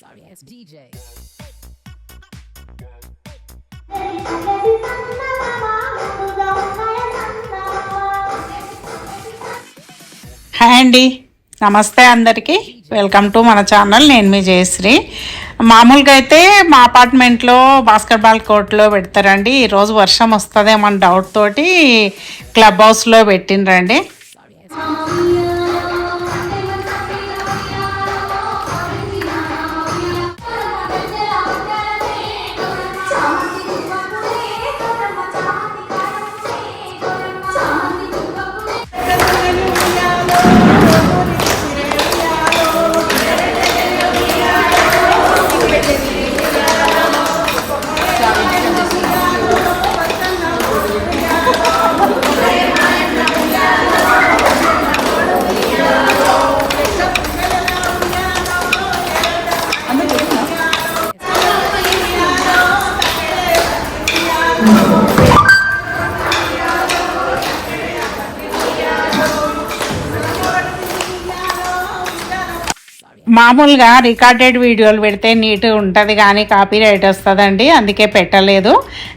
Sorry ass DJ. Hi అండి. నమస్తే అందరికీ. వెల్కమ్ టు మన ఛానల్ నేను మీ జయశ్రీ. మామూలుగా అయితే మా అపార్ట్మెంట్లో బాస్కెట్బాల్ కోర్ట్లో పెడతారండి. ఈరోజు వర్షం వస్తుందేమో డౌట్ తోటి క్లబ్ హౌస్లో పెట్టిండ్రండి. మామూలుగా రికార్డెడ్ వీడియోలు పెడితే నీట్ ఉంటుంది కానీ కాపీ రైట్ వస్తుందండి అందుకే పెట్టలేదు.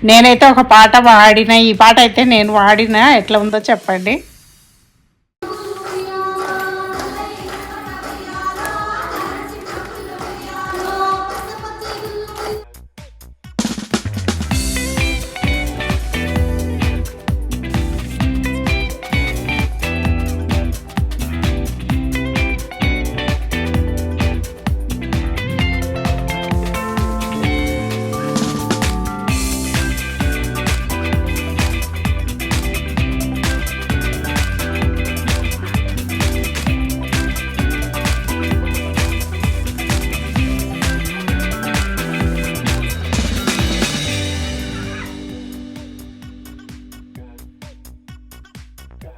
నేనైతే ఒక పాట వాడిన ఈ పాట అయితే నేను వాడిన ఎట్లా ఉందో చెప్పండి.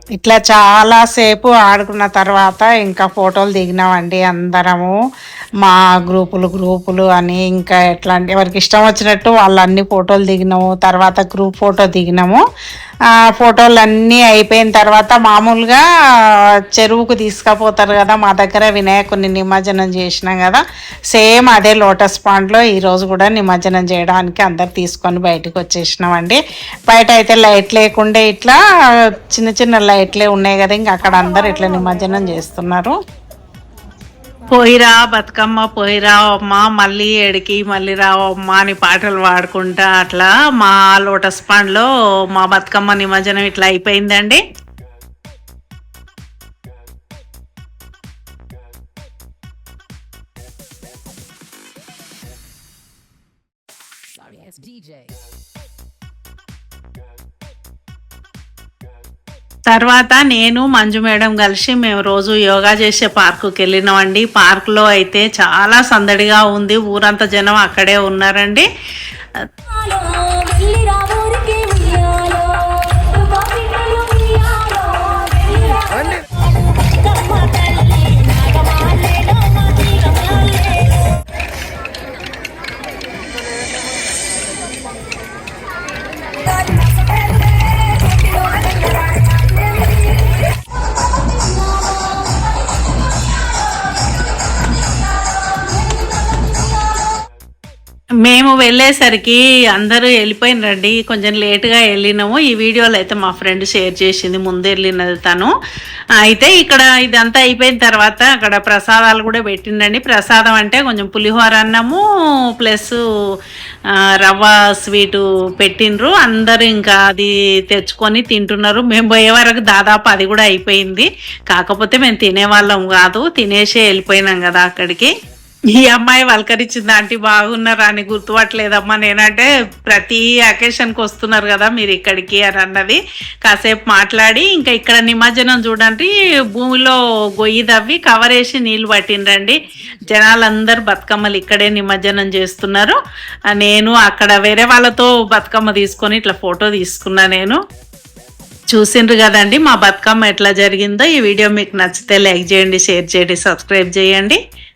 ఇట్లా చాలాసేపు ఆడుకున్న తర్వాత ఇంకా ఫోటోలు దిగినామండి అందరము. మా గ్రూపులు గ్రూపులు అని ఇంకా ఎట్లాంటి ఎవరికి ఇష్టం వచ్చినట్టు వాళ్ళు అన్ని ఫోటోలు దిగినాము. తర్వాత గ్రూప్ ఫోటో దిగినాము. ఫోటోలు అన్నీ అయిపోయిన తర్వాత మామూలుగా చెరువుకు తీసుకుపోతారు కదా మా దగ్గర వినాయకుడిని నిమజ్జనం చేసినాం కదా. సేమ్ అదే లోటస్ పాండ్లో ఈరోజు కూడా నిమజ్జనం చేయడానికి అందరు తీసుకొని బయటకు వచ్చేసినామండి. బయట అయితే లైట్ లేకుండే ఇట్లా చిన్న చిన్న లైట్లే ఉన్నాయి కదా ఇంకా అక్కడ అందరు ఇట్లా నిమజ్జనం చేస్తున్నారు. పోయిరా బతుకమ్మ పోయిరా అమ్మ మళ్ళీ ఎడికి మళ్ళీ రావమ్మ అని పాటలు పాడుకుంటా అట్లా మా లోటస్ పండ్లో మా బతుకమ్మ నిమజ్జనం ఇట్లా అయిపోయిందండి DJ. తర్వాత నేను మంజు మేడం కలిసి మేము రోజు యోగా చేసే పార్కుకి వెళ్ళినామండి. పార్కులో అయితే చాలా సందడిగా ఉంది. ఊరంతా జనం అక్కడే ఉన్నారండి. మేము వెళ్ళేసరికి అందరూ వెళ్ళిపోయినరండి. కొంచెం లేటుగా వెళ్ళినాము. ఈ వీడియోలో అయితే మా ఫ్రెండ్ షేర్ చేసింది. ముందు వెళ్ళినది తను. అయితే ఇక్కడ ఇదంతా అయిపోయిన తర్వాత అక్కడ ప్రసాదాలు కూడా పెట్టిండండి. ప్రసాదం అంటే కొంచెం పులిహోర అన్నము ప్లస్ రవ్వ స్వీటు పెట్టిండ్రు. అందరూ ఇంకా అది తెచ్చుకొని తింటున్నారు. మేము పోయే వరకు దాదాపు అది కూడా అయిపోయింది. కాకపోతే మేము తినేవాళ్ళం కాదు. తినేసే వెళ్ళిపోయినాం కదా అక్కడికి. ఈ అమ్మాయి వల్కరించింది ఆంటీ బాగున్నారా? అని గుర్తుపట్టలేదమ్మా. నేనంటే ప్రతి అకేషన్కి వస్తున్నారు కదా మీరు ఇక్కడికి అని అన్నది. కాసేపు మాట్లాడి ఇంకా ఇక్కడ నిమజ్జనం చూడండి. భూమిలో గొయ్యి తవ్వి కవర్ వేసి నీళ్ళు పట్టిండ్రండి. జనాలందరూ బతుకమ్మలు ఇక్కడే నిమజ్జనం చేస్తున్నారు. నేను అక్కడ వేరే వాళ్ళతో బతుకమ్మ తీసుకొని ఇట్లా ఫోటో తీసుకున్నా నేను. చూసిండ్రు కదండి మా బతుకమ్మ ఎట్లా జరిగిందో. ఈ వీడియో మీకు నచ్చితే లైక్ చేయండి షేర్ చేయండి సబ్స్క్రైబ్ చేయండి.